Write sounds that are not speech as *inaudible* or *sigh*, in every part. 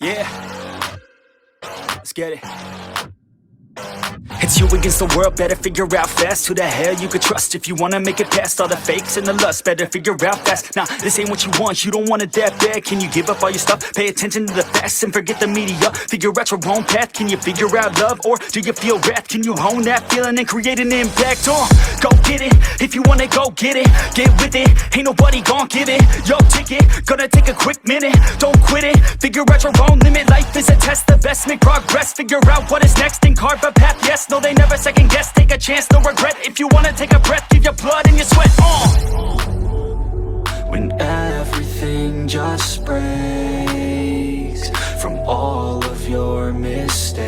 Yeah. Let's get it. It's you against the world, better figure out fast Who the hell you could trust. If you wanna make it past All the fakes and the lust, better figure out fast. Nah, this ain't what you want, you don't want it that bad. Can you give up all your stuff, pay attention to the facts And forget the media, figure out your own path Can you figure out love, or do you feel wrath? Can you hone that feeling and create an impact? Uh, go get it, if you wanna go get it Get with it, ain't nobody gon' give it. Your ticket, gonna take a quick minute. Don't quit it, figure out your own limit. Life is a test, the best make progress. Figure out what is next and carve a path Yes, no, they never second guess. Take a chance, no regret. If you wanna take a breath, give your blood and your sweat. Uh. When everything just breaks From all of your mistakes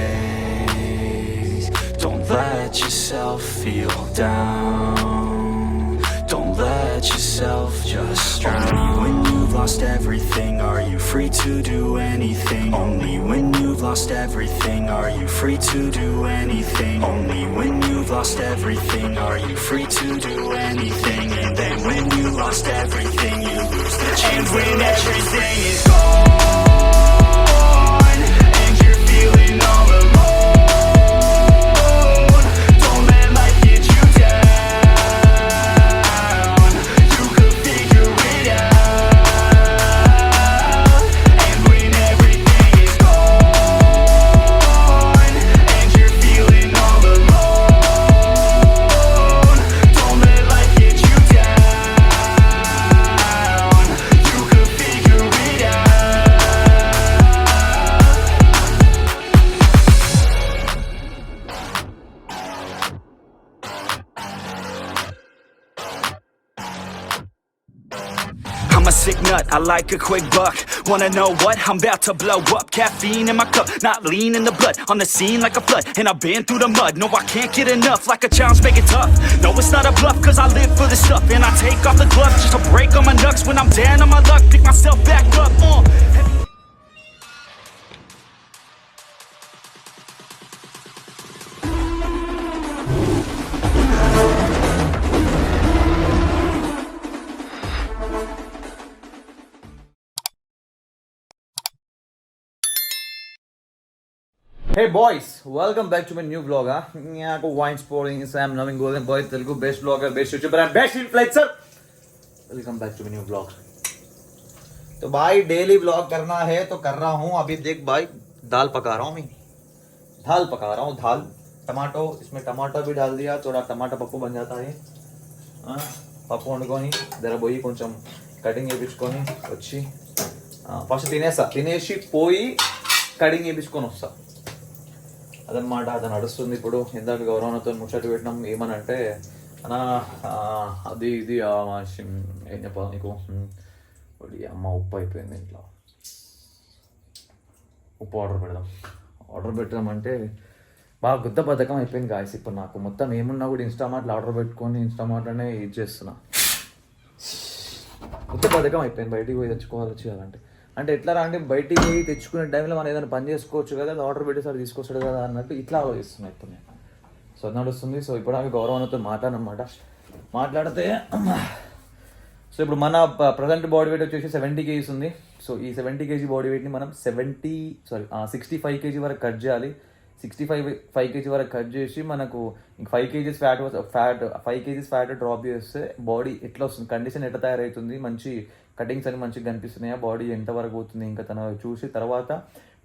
Don't let yourself feel down. Don't let yourself just drown lost everything. Are you free to do anything? Only when you've lost everything. Are you free to do anything? Only when you've lost everything. Are you free to do anything? And then when you lost everything You lose the chance I like a quick buck. Wanna know what? I'm about to blow up. Caffeine in my cup, not lean in the blood. On the scene like a flood, and I've been through the mud. No, I can't get enough, like a challenge, make it tough. No, it's not a bluff, cause I live for this stuff. And I take off the gloves just to break on my knucks. When I'm down on my luck, pick myself back up. Uh. hey boys welcome back to my new blog నాకు wine sporting Sam నవింగ్ golden boy Telugu best blogger best YouTuber and best influencer welcome back to my new blog तो भाई daily blog करना है तो कर रहा हूँ अभी देख भाई दाल पका रहा हूँ मैं दाल पका रहा हूँ दाल टमाटो इसमें टमाटो भी डाल दिया थोड़ा टमाटर पप्पू बन जाता है ఆ, పప్పు వండుకొని ధర పోయి కొంచెం కటింగ్ చేయించుకొని వచ్చి ఫస్ట్ తినేస్తా తినేసి పోయి కటింగ్ చేయించుకొని వస్తా అదనమాట అది నడుస్తుంది ఇప్పుడు. ఇందాక గౌరవనతో ముచ్చట పెట్టినాం ఏమనంటే అన్నా అది ఇది ఆ, ఏం చెప్పాలి నీకు? అమ్మ ఉప్పు అయిపోయింది ఇంట్లో. ఉప్పు ఆర్డర్ పెడదాం. ఆర్డర్ పెట్టామంటే బాగా గుద్ద బద్ధకం అయిపోయింది గాయస్ ఇప్పుడు నాకు. మొత్తం ఏమున్నా కూడా ఇన్స్టామార్ట్లో ఆర్డర్ పెట్టుకొని ఇన్స్టామార్ట్లోనే ఇది చేస్తున్నా. గుద్ద బద్ధకం అయిపోయింది బయటికి పోయి తెచ్చుకోవాలి వచ్చి అంటే ఎట్లా అంటే బయటికి పోయి తెచ్చుకునే టైంలో మనం ఏదైనా పని చేసుకోవచ్చు కదా అది ఆర్డర్ పెట్టేసారి తీసుకొస్తాడు కదా అన్నట్టు ఇట్లా ఆలోచిస్తున్నా ఇప్పుడు నేను. సో అది నడుస్తుంది. సో ఇప్పుడు ఆమె గౌరవంతో మాట్లాడనమాట. మాట్లాడితే సో ఇప్పుడు మన ప్రజెంట్ బాడీ వెయిట్ వచ్చేసి సెవెంటీ కేజీస్ ఉంది. సో ఈ సెవెంటీ కేజీ బాడీ వెయిట్ని మనం seventy sorry sixty five kg వరకు కట్ చేయాలి. సిక్స్టీ ఫైవ్ ఫైవ్ కేజీ వరకు కట్ చేసి మనకు five kgs fat fat five kgs fat drop చేస్తే బాడీ ఎట్లా వస్తుంది? కండిషన్ ఎట్లా తయారవుతుంది? మంచి కటింగ్స్ అని మంచిగా కనిపిస్తున్నాయా? బాడీ ఎంతవరకు అవుతుంది ఇంకా తన చూసి తర్వాత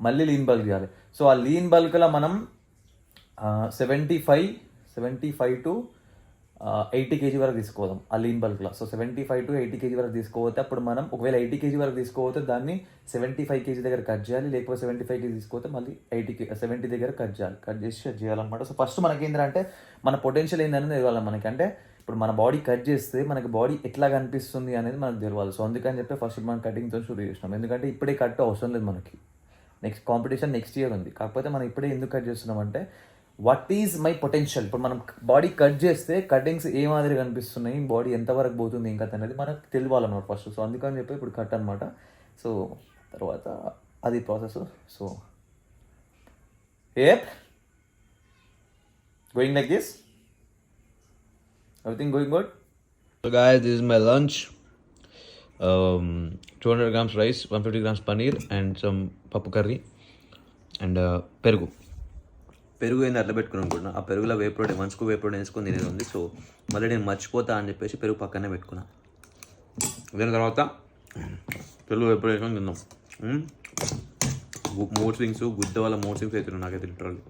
మళ్ళీ లీన్ బల్క్ చేయాలి. సో ఆ లీన్ బల్క్లో మనం seventy five seventy five to eighty kg వరకు తీసుకోదాం ఆ లీన్ బల్క్లో so seventy five to eighty kg వరకు తీసుకోపోతే అప్పుడు మనం ఒకవేళ ఎయిటీ కేజీ వరకు తీసుకోపోతే దాన్ని సెవెంటీ ఫైవ్ కేజీ దగ్గర కట్ చేయాలి లేకపోతే సెవెంటీ ఫైవ్ కేజీ తీసుకోతే మళ్ళీ ఎయిటీ సెవెంటీ దగ్గర కట్ చేయాలి. కట్ చేసి అది చేయాలన్నమాట. సో ఫస్ట్ మనకి ఏంటంటే మన పొటెన్షియల్ ఏంటనేది తెలియాలి మనకి. అంటే ఇప్పుడు మన బాడీ కట్ చేస్తే మనకి బాడీ ఎట్లా కనిపిస్తుంది అనేది మనకు తెలియాలి సో అందుకని చెప్పి ఫస్ట్ మనం కటింగ్తో షూట్ చేసినాం. ఎందుకంటే ఇప్పుడే కట్ అవసరం లేదు మనకి. నెక్స్ట్ కాంపిటీషన్ నెక్స్ట్ ఇయర్ ఉంది. కాకపోతే మనం ఇప్పుడే ఎందుకు కట్ చేస్తున్నాం అంటే వాట్ ఈజ్ మై పొటెన్షియల్ ఇప్పుడు మనం బాడీ కట్ చేస్తే కటింగ్స్ ఏ మాదిరి కనిపిస్తున్నాయి? బాడీ ఎంతవరకు పోతుంది ఇంకా అనేది మనకు తెలియాలన్నమాట ఫస్ట్ సో అందుకని చెప్పి ఇప్పుడు కట్ అనమాట సో తర్వాత అది process so app? Going like this everything going good So guys, my lunch my two hundred grams rice one fifty grams paneer and some pappu curry and పెరుగు పెరుగు ఏంది అట్లా పెట్టుకుని అనుకుంటున్నా. ఆ పెరుగులో వేపుడు మంచుకు వేపుడు వేసుకొని తినేది ఉంది. సో మళ్ళీ నేను మర్చిపోతా అని చెప్పేసి పెరుగు పక్కనే పెట్టుకున్నా. దాని తర్వాత పెరుగు వేపుడు వేసుకొని తిన్నాం మ్మ్. స్వింగ్స్ గుద్ద వల్ల మూడ్ స్వింగ్స్ అవుతున్నాయి నాకైతే లిటరల్లీ.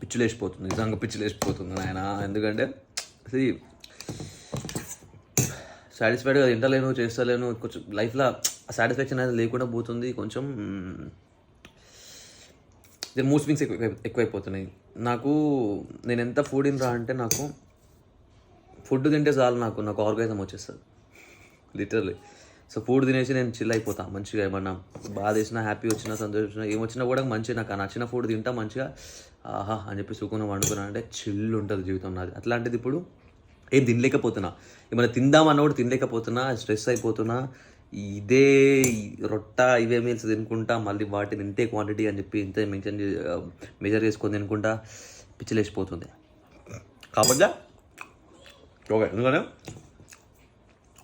పిచ్చి లేచిపోతుంది నిజంగా పిచ్చి లేచిపోతుంది ఆయన ఎందుకంటే అది సాటిస్ఫైడ్గా తింటలేను చేస్తలేను. కొంచెం లైఫ్లో సాటిస్ఫాక్షన్ అనేది లేకుండా పోతుంది. కొంచెం దీని మూడ్ స్వింగ్స్ ఎక్కువ ఎక్కువైపోతున్నాయి నాకు నేను ఎంత ఫుడ్ రా అంటే నాకు ఫుడ్ తింటే చాలు నాకు నాకు ఆర్గానిజం వచ్చేస్తుంది. లిటరలీ సో ఫుడ్ తినేసి నేను చిల్ అయిపోతా మంచిగా ఏమన్నా బాధ వేసినా హ్యాపీ వచ్చినా సంతోషం వచ్చినా ఏమొచ్చినా కూడా మంచిగా నాకు నచ్చిన ఫుడ్ తింటా మంచిగా ఆహా అని చెప్పి సుఖంగా వండుకున్నా అంటే చిల్ ఉంటుంది జీవితం నాది. అట్లాంటిది ఇప్పుడు ఏం తినలేకపోతున్నా. ఏమైనా తిందామన్నా కూడా తినలేకపోతున్నా స్ట్రెస్ అయిపోతున్నా ఇదే రొట్ట ఇవే మీల్స్ తినుకుంటా మళ్ళీ వాటిని ఇంతే క్వాంటిటీ అని చెప్పి ఇంతే మెన్షన్ మెజర్ చేసుకొని తినుకుంటా పిచ్చిలేసిపోతుంది. కాబట్టి ఓకే ఎందుకంటే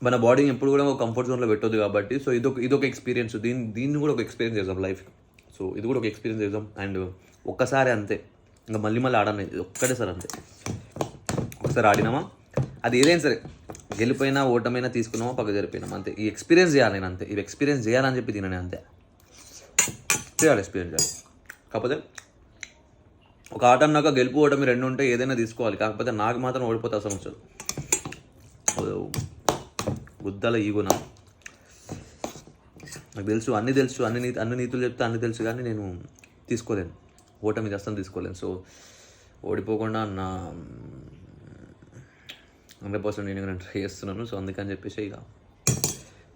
మన బాడీని ఎప్పుడు కూడా ఒక కంఫర్ట్ జోన్లో పెట్టొద్దు కాబట్టి సో ఇదొక ఇదొక ఎక్స్పీరియన్స్ దీన్ని దీన్ని కూడా ఒక ఎక్స్పీరియన్స్ చేద్దాం లైఫ్ సో ఇది కూడా ఒక ఎక్స్పీరియన్స్ చేద్దాం. అండ్ ఒక్కసారి అంతే. ఇంకా మళ్ళీ మళ్ళీ ఆడాలి ఒక్కటే ఒక్కటేసారి అంతే. ఒకసారి ఆడినామా? అది ఏదైనా సరే. గెలిపోయినా ఓటమైనా తీసుకున్నామో పక్క జరిపోయినాం అంతే. ఈ ఎక్స్పీరియన్స్ చేయాలి నేను అంతే. ఇవి ఎక్స్పీరియన్స్ చేయాలని చెప్పి తిననే అంతే. చేయాలి ఎక్స్పీరియన్స్ చేయాలి. కాకపోతే ఒక ఆట అన్నాక గెలుపు ఓటమి రెండు ఉంటే ఏదైనా తీసుకోవాలి. కాకపోతే నాకు మాత్రం ఓడిపోతే అసలు వచ్చదు. గుద్దల ఈగున నాకు తెలుసు అన్ని తెలుసు అన్ని నీతి అన్ని నీతులు చెప్తే అన్ని తెలుసు కానీ నేను తీసుకోలేను. ఓటమి అస్తం తీసుకోలేను. సో ఓడిపోకుండా నా హండ్రెడ్ పర్సెంట్ నేను నేను ట్రై చేస్తున్నాను. సో అందుకని చెప్పేసి ఇక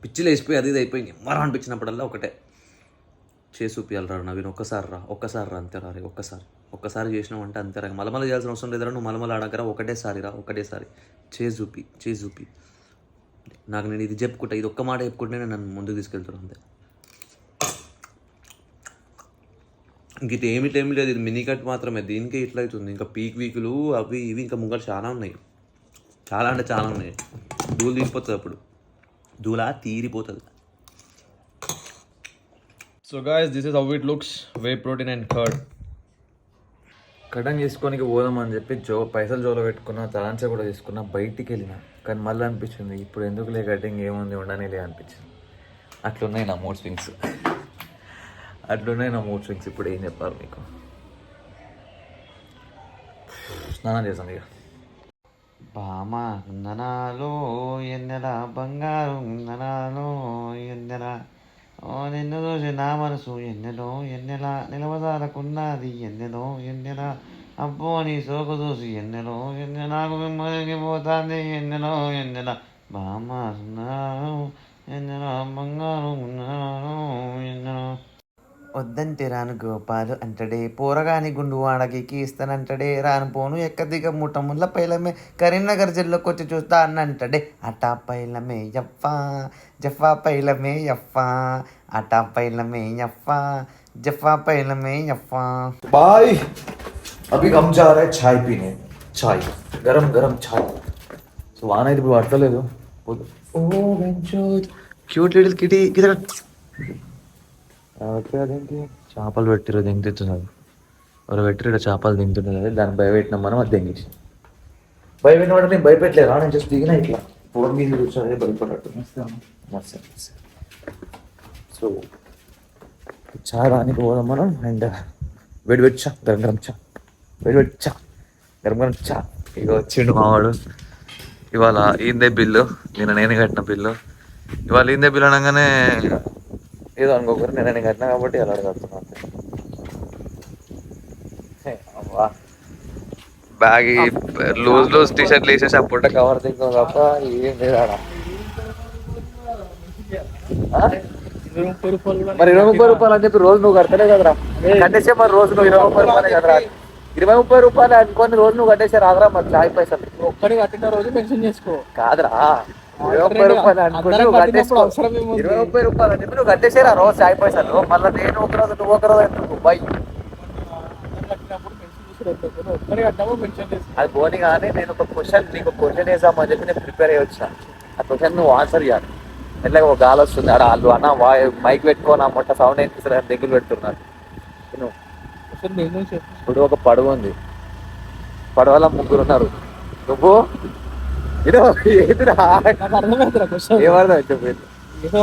పిచ్చిలు వేసిపోయి అది ఇది అయిపోయింది. మరా అనిపించినప్పుడల్లా ఒకటే. చేసి చూపించాలి రా నవీన్ ఒక్కసారి రా ఒక్కసారి రా అంతేరా రే ఒక్కసారి. ఒక్కసారి చేసినామంటే అంటే అంతే రా. మలమల చేయాల్సిన అవసరం లేదురా నువ్వు మలమల ఆడకరా ఒకటేసారి రా ఒకటేసారి. చేసి చూపి చేసి చూపి. నాకు నేను ఇది చెప్పుకుంటా ఇది ఒక్క మాట చెప్పుకుంటేనే నన్ను ముందుకు తీసుకెళ్తాను అంతే. ఇంక ఇది లేదు ఇది మినీ కట్ మాత్రమే. దీనికే ఇట్లా అవుతుంది. ఇంకా పీక్ వీకులు అవి ఇవి ఇంకా ముంగలు చాలా ఉన్నాయి. చాలా అంటే చాలా ఉన్నాయి. ధూళి తీరిపోతుంది అప్పుడు. ధూళ తీరిపోతుంది. So guys this is how it looks whey protein and curd cutting చేసుకోనికి పోదామని చెప్పి జో పైసలు జోలో పెట్టుకున్నా తలాంచా కూడా తీసుకున్నా బయటికి వెళ్ళిన. కానీ మళ్ళీ అనిపించింది ఇప్పుడు ఎందుకులే కటింగ్ ఏముంది ఉండనిలే అనిపించింది. అట్లున్నాయి నా మూడ్ స్వింగ్స్ అట్లున్నాయి నా మూడ్ స్వింగ్స్ ఇప్పుడు ఏం చెప్పాలి మీకు? స్నానం చేసాం ఇక. పామ ననాలో ఎన్నెల బంగారు ననాలో ఎన్నెల ఓ నిన్ను చూసి నా మనసు ఎన్నెలో ఎన్నెల నిలవదాలకున్నది ఎన్నెలో ఎన్నెల అబ్బో నీ సోకు చూసి ఎన్నెలో ఎన్నె నాకు మిమ్మల్ని ఎన్నెలో ఎన్నెల బామ సున్నాను ఎన్నెల బంగారు ఉన్నాను ఎన్నెలో వద్దంటే రాను గోపాలు అంటడే. పోరగాని గుండు వాడకి ఇస్తానంటడే రాను పోను ఎక్కదిగ మూట ముళ్ళ పైలమే. కరీంనగర్ జిల్లాకు వచ్చి చూస్తా అన్నంటడే. అటా పైలమే యప్పా జఫా పైలమే యప్పా అటా పైలమే యప్పా జఫా పైలమే యప్పా బాయ్ అభి కమ్ జా రహా చాయ్ పీనే. చాయ్ గరం గరం చాయ్. సో వాన అయితే ఇప్పుడు పడతలేదు ఓ క్యూట్ లిటిల్ కిటీ కిదర అదేంటి? చేపలు పెట్టిరు దింగుతున్నారు ఎవరు పెట్టిరు ఇక్కడ చేపలు దింగుతున్నారు దాన్ని భయపెట్టినాం మనం అది దింగించి భయపెట్టిన వాడు నేను భయపెట్టలేరా నేను జస్ట్ దిగినా ఇట్లా. ఫోన్ మీద కూర్చొని భయపడట్టు మస్తు సో చా రానికి పోదాం మనం అండ్ వేడి వేడి చా గరం గరం చా. వేడి వేడి చా గరం గరం చా. ఇక వచ్చిండు మావాడు ఇవాళ ఈందే బిల్లు నిన్న నేను కట్టిన బిల్లు. ఇవాళ ఈందే బిల్లు అనగానే ఏదో అనుకోకరు నేను నేను కట్టినా కాబట్టి అలా కడుతున్నా అంతే. బ్యాగ్ లూజ్ లూజ్ టీ షర్ట్లు వేసేసి ఆ పుట్ట కవర్ దిగుతాం తప్ప ఏం లేదు? మరి ఇరవై ముప్పై రూపాయలు అని చెప్పి రోజు నువ్వు కడతలే కదరా? కట్టేసే మరి రోజు నువ్వు ఇరవై ముప్పై రూపాయలే కదరా? ఇరవై ముప్పై రూపాయలు అనుకొని రోజు నువ్వు కట్టేసే రాదురా మరి చాయ్ పైసలు. ఒక్కడి కట్టిన రోజు మెన్షన్ చేసుకో. కాదురా. ఇరవై రూపాయలు ఏముంది? ఇరవై ముప్పై రూపాయలు అని చెప్పి నువ్వు కట్టేసేరా రోజు చాయ్ పైసలు. మళ్ళీ నేను ఒక రోజు నువ్వు ఒక రోజు ఎందుకు? బై. అది పోనీ కానీ నేను ఒక క్వశ్చన్ నీకు క్వశ్చన్ వేసామని చెప్పి నేను ప్రిపేర్ అయ్యి వచ్చిన. ఆ క్వశ్చన్ నువ్వు ఆన్సర్ ఇవ్వాలి ఎట్లాగ ఒక గాలి వస్తుంది. ఆడ వాళ్ళు అన్న మైక్ పెట్టుకో నా మొట్ట సౌండ్ ఏంటి? దగ్గర పెడుతున్నారు. ఇప్పుడు ఒక పడవ ఉంది. పడవలో ముగ్గురు ఉన్నారు. నువ్వు? ఇదో ఏదిరా ఏమర్థం ఏదో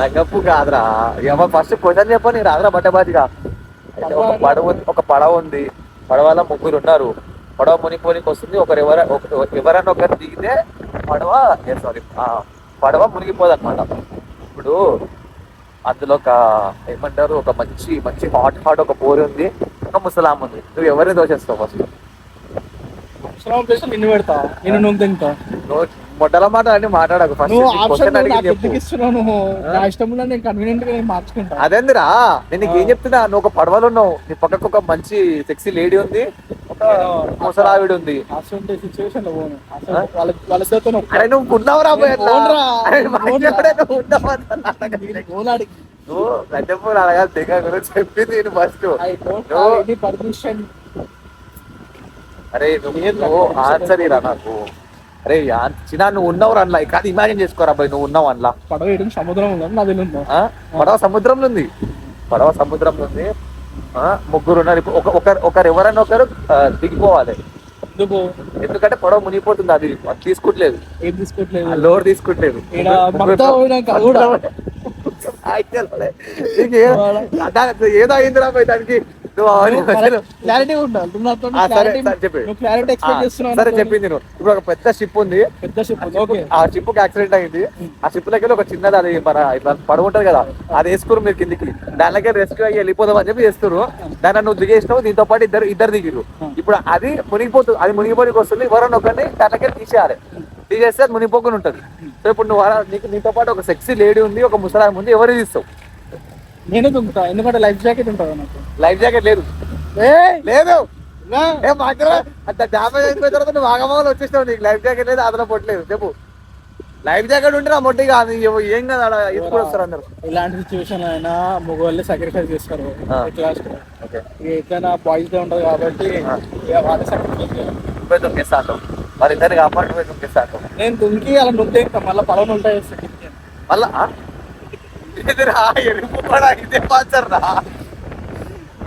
లంగప్పు కాదురా. ఏమో ఫస్ట్ క్వశ్చన్ చెప్పని రాదురా బట్టబాజిగా అయితే ఒక పడవ ఉంది- ఒక పడవ ఉంది. పడవలో ముగ్గురు ఉన్నారు. పడవ మునిగిపోనికి వస్తుంది. ఒకరు ఎవర ఒక- ఎవరైనా ఒకరు దిగితే పడవ సారీ పడవ మునిగిపోదు అనమాట ఇప్పుడు అందులో ఒక ఏమంటారు ఒక మంచి మంచి హాట్ హాట్ ఒక పోరి ఉంది. ఒక ముసలాం ఉంది నువ్వు ఎవరిని దోచేస్తావు ఫస్ట్ నిన్ను పెడతా నేను నువ్వు తింటా. నువ్వు మొట్టల మాట అన్ని మాట్లాడకు ఫస్ట్ నువ్వు ఆప్షన్ క్వశ్చన్ అడిగి నాకు చెప్పు. ఎందుకు ఇస్తున్నావు నువ్వు? నా ఇష్టంలో నేను కన్వీనియంట్గా నేను మార్చుకుంటా. అదేందిరా? నేను నీకు ఏం చెప్తున్నా? నువ్వు ఒక పడవలో ఉన్నావు. నీ పక్కకు ఒక మంచి సెక్సీ లేడీ ఉంది. ఒక ముసలావిడ ఉంది. అసలు సిచ్యువేషన్లో పోను. అసలు వాళ్ళ వాళ్ళిద్దరితో అరే నువ్వు ఉన్నావురా పోయి అట్లా. అవునురా. అరే మా అవునురా. ఇంటివాడే నువ్వు ఉన్నావు అట్లా. గోలాడికి నువ్వు గడ్డపూర్ అడగా దిగ గురించి చెప్పింది నేను ఫస్ట్ పర్మిషన్ అరే నువ్వు ఆన్సర్ ఇరా నాకు. అరే చిన్న నువ్వు ఉన్నావు అందులో కాదు ఇమాజిన్ చేసుకోరా బాయ్ నువ్వు ఉన్నావు అందులో పడవ వేయడం సముద్రం ఉందని నా తెలియదు ఆ? పడవ సముద్రంలో ఉంది. పడవ సముద్రంలో ఉంది. ఆ, ముగ్గురు ఉన్నారు. ఇప్పుడు ఒక ఒకరు ఒకరు ఎవరైనా ఒకరు దిగిపోవాలి. ఎందుకు? ఎందుకంటే పడవ మునిగిపోతుంది. అది ఏం తీసుకోవట్లేదు ఆ లోడ్ తీసుకుంటలేదు. *laughs* ఏ- ఏదో అయిందిరా దానికి. క్లారిటీ క్లారిటీ ఎక్స్పెక్ట్ చేస్తున్నావు సరే. చెప్పింది ఇప్పుడు ఒక పెద్ద షిప్ ఉంది. పెద్ద షిప్ ఆ షిప్కి యాక్సిడెంట్ అయింది. ఆ షిప్ దగ్గర ఒక చిన్నది అది మన పడవ ఉంటది కదా అది వేసుకురు మీరు కిందికి. దానిలోకి రెస్క్యూ అయ్యి వెళ్ళిపోదాం అని చెప్పి చేస్తారు దాన్ని నువ్వు దిగేసినావు దీంతో పాటు ఇద్దరు ఇద్దరు దిగిరు ఇప్పుడు అది మునిగిపోతుంది అది మునిగిపోనికి వస్తుంది. ఎవరైనా ఒకరిని దానిలోకి తీసేయాలి. తీసేస్తే అది మునిగిపోకుండా ఉంటుంది. సో ఇప్పుడు నువ్వు నీకు నీతో పాటు ఒక సెక్సీ లేడీ ఉంది ఒక ముసలాం ఉంది ఎవరు తీస్తావు? నేను దుంకుతా ఎందుకంటే లైఫ్ జాకెట్ ఉంటుంది నాకు. లైఫ్ జాకెట్ లేదు. ఏయ్! లేదు. ఏ మాత్రం అంత డ్యామేజ్ అయిపోయిన తర్వాత నువ్వు వచ్చేసావు నీకు లైఫ్ జాకెట్ లేదు అదన పొట్టలేదు చెప్పు. లైఫ్ జాకెట్ ఉంటే నా మొట్టి కాదు. ఏం కదా ఎత్తుకు కూడా వస్తారు అందరు? ఇలాంటి సిచ్యువేషన్ అయినా మగవాళ్ళే సాక్రిఫైస్ చేస్తారు. ఓకే. ఎట్లైనా బాయ్స్ ఉంటది కాబట్టి వాళ్ళే సాక్రిఫైస్ చేయాలి. దొంగేస్తాను మరి ఇద్దరిని కాపాడు పోయి దొంగేస్తాను నేను దుంకి అలా ఇంకా మళ్ళీ పడవను ఉంటాయి మళ్ళా ఆ? ఇదిరా ఎరుపు కూడా ఇదే ఆన్సర్ రా.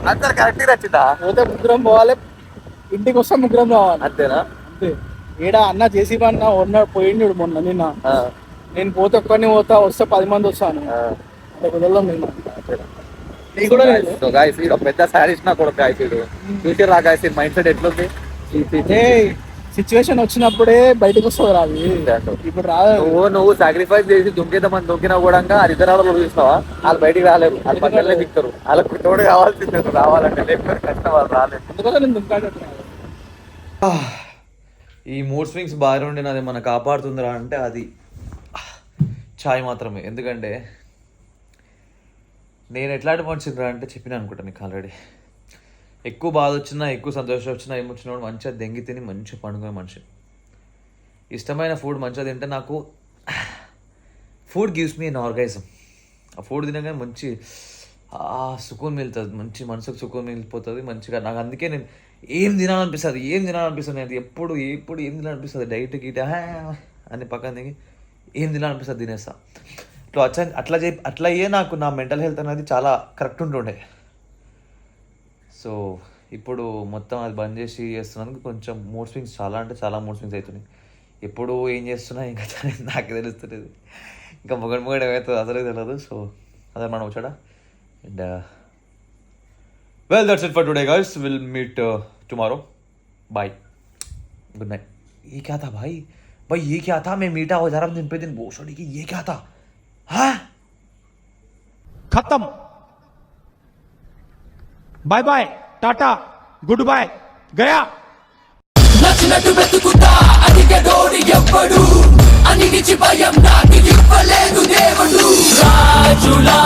ఆన్సర్ కరెక్ట్ వచ్చిందా పోతే ముగ్గురం పోవాలి. ఇంటికి వస్తే ముగ్గురం రావాలి. అంతేనా? అంతే. ఈడ అన్న జేసీ అన్న ఉన్నాడు పోయిండు మొన్న నిన్న. నేను పోతే ఒక్కడిని పోతా వస్తే పది మంది వస్తాను. కుదరలేం నిన్న పెద్ద సారీస్ నా కొడుకు గాయస్ వీడు ఫ్యూచర్ రా గాయస్ మైండ్ సెట్ ఎట్లుంది. సిచ్యువేషన్ వచ్చినప్పుడే బయటకు వస్తుంది రాదు ఇప్పుడు రాదు నువ్వు నువ్వు సాక్రిఫైస్ చేసి దుంకిద్దామని దుంకినా కూడా అది ఇద్దరు వాళ్ళు చూసినావా? వాళ్ళు బయటికి రాలేరు. వాళ్ళు పక్కనే దిక్కుతారు వాళ్ళకి తోడు కావాల్సిందే. రావాలంటే లేకపోతే కష్టం వాళ్ళు రాలేదు అందుకోసం నేను దుంకాడుతున్నాను *sighs* ఈ మూడ్ స్వింగ్స్ బాగానే ఉండి నాది మన కాపాడుతుందిరా అంటే అది *sighs* ఛాయ్ మాత్రమే. ఎందుకంటే నేను ఎట్లాంటి మనిషిరా అంటే చెప్పిన అనుకుంటా నీకు ఆల్రెడీ ఎక్కువ బాధ వచ్చినా ఎక్కువ సంతోషం వచ్చినా ఏమొచ్చినా కూడా మంచిగా దెంగి తిని మంచిగా పండుకునే మనిషి. ఇష్టమైన ఫుడ్ మంచిగా తింటే నాకు ఫుడ్ గివ్స్ మీ అన్ ఆర్గైజం ఆ ఫుడ్ తినగానే మంచి సుకూన్ మిగులుతుంది మంచి మనసుకు సుకూన్ మిగిలిపోతుంది మంచిగా నాకు అందుకే నేను ఏం తినాలనిపిస్తుంది ఏం తినాలనిపిస్తుంది నేను ఎప్పుడు ఎప్పుడు ఏం తినాలనిపిస్తుంది డైట్ గీట అని పక్కన దిగి ఏం తినాలనిపిస్తుంది తినేస్తా. ఇట్లా అట్లా అట్లా చే అట్లా అయ్యే నాకు నా మెంటల్ హెల్త్ అనేది చాలా కరెక్ట్ ఉంటుండే. సో ఇప్పుడు మొత్తం అది బంద్ చేసి చేస్తున్నందుకు కొంచెం మూడ్ స్వింగ్స్ చాలా అంటే చాలా మూడ్ స్వింగ్స్ అవుతున్నాయి ఎప్పుడు ఏం చేస్తున్నా ఇంకా నాకు తెలుస్తలేదు. ఇంకా మొగడ మొగడు ఏమవుతుంది అసలే తెలియదు సో అదే మనం వచ్చాడా? And well that's it for today girls will meet tomorrow bye good night ఏ క్యాత భాయ్? भाई ఏ క్యాత? మేము మీట్ मैं मीठा हो जा ఏ క్యాత? ఖతం. Bye bye Tata good bye గయా నచ్చినట్టు వెతుకుతా అధిక డోరి ఎవ్వడు. అనిగిచి భయం నాకు ఇవ్వలేదు దేవుడు. రాజులా